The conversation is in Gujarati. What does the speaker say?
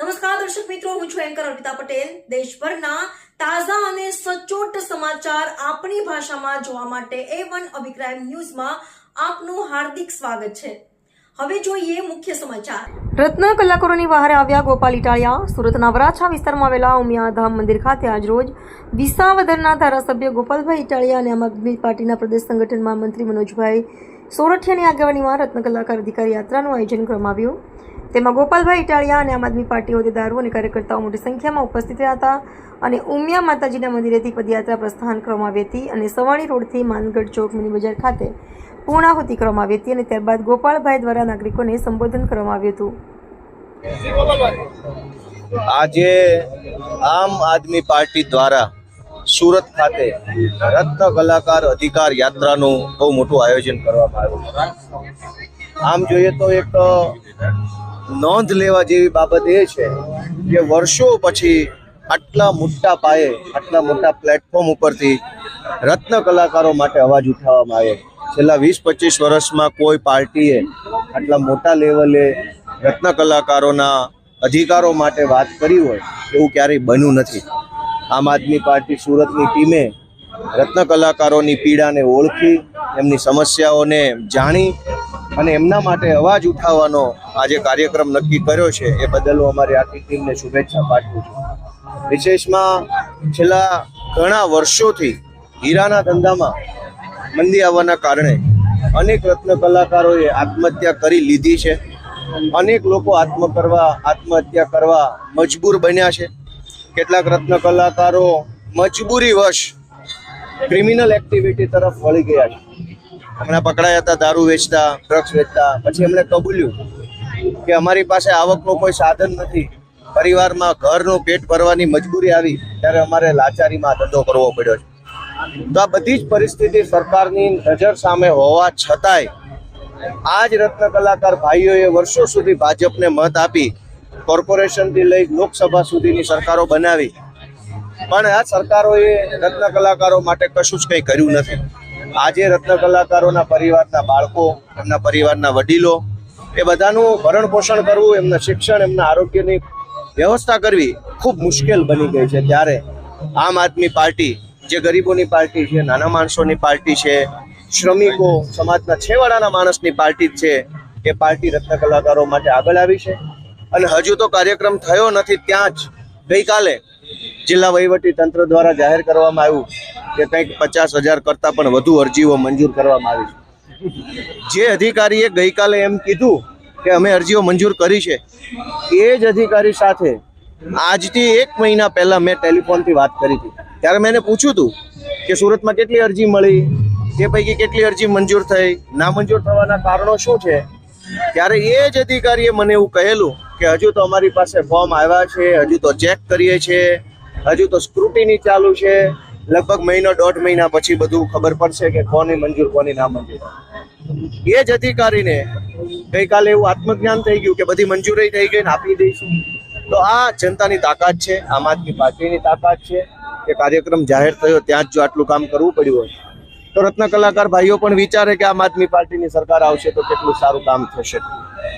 નમસ્કાર, દર્શક મિત્રો, હું છું એન્કર અર્પિતા પટેલ. દેશભરના તાજા અને સચોટ સમાચાર આપણી ભાષામાં જોવા માટે એ વન અભિક્રાઇમ ન્યૂઝમાં આપનું હાર્દિક સ્વાગત છે. હવે જોઈએ મુખ્ય સમાચાર. રત્ન કલાકારોની બહાર આવ્યા ગોપાલ ઇટાળિયા સુરતના વરાછા વિસ્તારમાં આવેલા ઉમિયાધામ મંદિર ખાતે આજરોજ વિસાવદરના ધારાસભ્ય ગોપાલભાઈ ઇટાળિયા અને આમ આદમી પાર્ટીના પ્રદેશ સંગઠનમાં મંત્રી મનોજભાઈ સોરઠિયાની આગેવાનીમાં રત્ન કલાકાર અધિકાર યાત્રાનું આયોજન કરવામાં આવ્યું. તેમાં ગોપાલભાઈ ઇટાળિયા અને આમ આદમી પાર્ટી હોદ્દેદારો અને કાર્યકર્તાઓ મોટી સંખ્યામાં ઉપસ્થિત રહ્યા હતા અને ઉમિયા માતાજીના મંદિરેથી પદયાત્રા પ્રસ્થાન કરવામાં આવી હતી અને સવાણી રોડથી માનગઢ ચોક મિની બજાર ખાતે પૂર્ણાહુતિ કરવામાં આવી હતી અને ત્યારબાદ ગોપાલભાઈ દ્વારા નાગરિકોને સંબોધન કરવામાં આવ્યું હતું. આજે આમ આદમી પાર્ટી દ્વારા સુરત ખાતે રત્ન કલાકાર અધિકાર યાત્રાનું બહુ મોટું આયોજન કરવામાં આવ્યું આમ જોઈએ તો એક નોંધ લેવા જેવી બાબત એ છે કે વર્ષો પછી આટલા મોટા પાયે, આટલા મોટા પ્લેટફોર્મ ઉપરથી રત્ન કલાકારો માટે અવાજ ઉઠાવવામાં આવ્યો. છેલ્લા વીસ, પચીસ વર્ષમાં કોઈ પાર્ટીએ આટલા મોટા લેવલે રત્ન કલાકારોના અધિકારો માટે વાત કરી હોય, એવું ક્યારેય બન્યું નથી. આમ આદમી પાર્ટી સુરતની ટીમે રત્ન કલાકારોની પીડાને ઓળખી, એમની સમસ્યાઓને જાણી અને એમના માટે અવાજ ઉઠાવવાનો આજે કાર્યક્રમ નક્કી કર્યો છે, એ બદલ હું અમારી આખી ટીમને શુભેચ્છા પાઠવું છું. વિશેષમાં છેલ્લા ઘણા વર્ષોથી હીરાના ધંધામાં મંદી આવવાના કારણે અનેક રત્ન કલાકારોએ આત્મહત્યા કરી લીધી છે. અનેક લોકો આત્મ કરવા આત્મહત્યા કરવા મજબૂર બન્યા છે. કેટલાક રત્ન કલાકારો મજબૂરી વશ ક્રિમિનલ એક્ટિવિટી તરફ વળી ગયા છે. હમણાં પકડાયા હતા, દારૂ વેચતા ડ્રગ્સ વેચતા, પછી એમણે કબૂલ્યું કે અમારી પાસે આવકનું કોઈ સાધન નથી. પરિવારમાં ઘરનું પેટ ભરવાની મજબૂરી આવી, ત્યારે અમારે લાચારીમાં ધંધો કરવો પડ્યો છે. તો આ બધી જ પરિસ્થિતિ સરકારની નજર સામે હોવા છતાંય આ જ રત્ન કલાકાર ભાઈઓએ વર્ષો સુધી ભાજપને મત આપી કોર્પોરેશનથી લઈ લોકસભા સુધીની સરકારો બનાવી. પણ આ સરકારોએ રત્ન કલાકારો માટે કશું જ કંઈ કર્યું નથી. આજે રત્ન કલાકારોના પરિવારના બાળકો, એમના પરિવારના વડીલો, એ બધાનું ભરણ પોષણ કરવું, એમના શિક્ષણ, એમના આરોગ્યની વ્યવસ્થા કરવી ખૂબ મુશ્કેલ બની ગઈ છે. ત્યારે આમ આદમી પાર્ટી, જે ગરીબોની પાર્ટી છે, નાના માણસોની પાર્ટી છે, શ્રમિકો, સમાજના છેવાડાના માણસની પાર્ટી છે, એ પાર્ટી રત્ન કલાકારો માટે આગળ આવી છે. અને હજુ તો કાર્યક્રમ થયો નથી, ત્યાં જ ગઈકાલે જિલ્લા વહીવટી તંત્ર દ્વારા જાહેર કરવામાં આવ્યું કે કંઈક પચાસ હજાર કરતાં પણ વધુ અરજીઓ મંજૂર કરવામાં આવી છે. જે અધિકારીએ ગઈકાલે એમ કીધું કે અમે અરજીઓ મંજૂર કરી છે, એ જ અધિકારી સાથે આજથી એક મહિના પહેલા મેં ટેલિફોનથી વાત કરી હતી. ત્યારે મેં એને પૂછ્યું હતું કે સુરતમાં કેટલી અરજી મળી, તે પૈકી કેટલી અરજી મંજૂર થઈ નામંજૂર થવાના કારણો શું છે? ત્યારે એ જ અધિકારીએ મને એવું કહેલું કે હજુ તો અમારી પાસે ફોર્મ આવ્યા છે, હજુ તો ચેક કરીએ છીએ હજુ તો સ્ક્રુટીની ચાલુ છે. લગભગ મહિનો દોઢ મહિના પછી બધું ખબર પડશે કે કોની મંજૂર, કોની ના મંજૂર. એ જ અધિકારીને ગઈકાલે એવું આત્મજ્ઞાન થઈ ગયું કે બધી મંજૂરી થઈ ગઈ ને આપી દઈશું. તો આ જનતાની તાકાત છે, આમ આદમી પાર્ટીની તાકાત છે કે કાર્યક્રમ જાહેર થયો ત્યાં જ જો આટલું કામ કરવું પડ્યું હોય. તો રત્ન કલાકાર ભાઈઓ પણ વિચારે કે આમ આદમી પાર્ટીની સરકાર આવશે તો કેટલું સારું કામ થશે.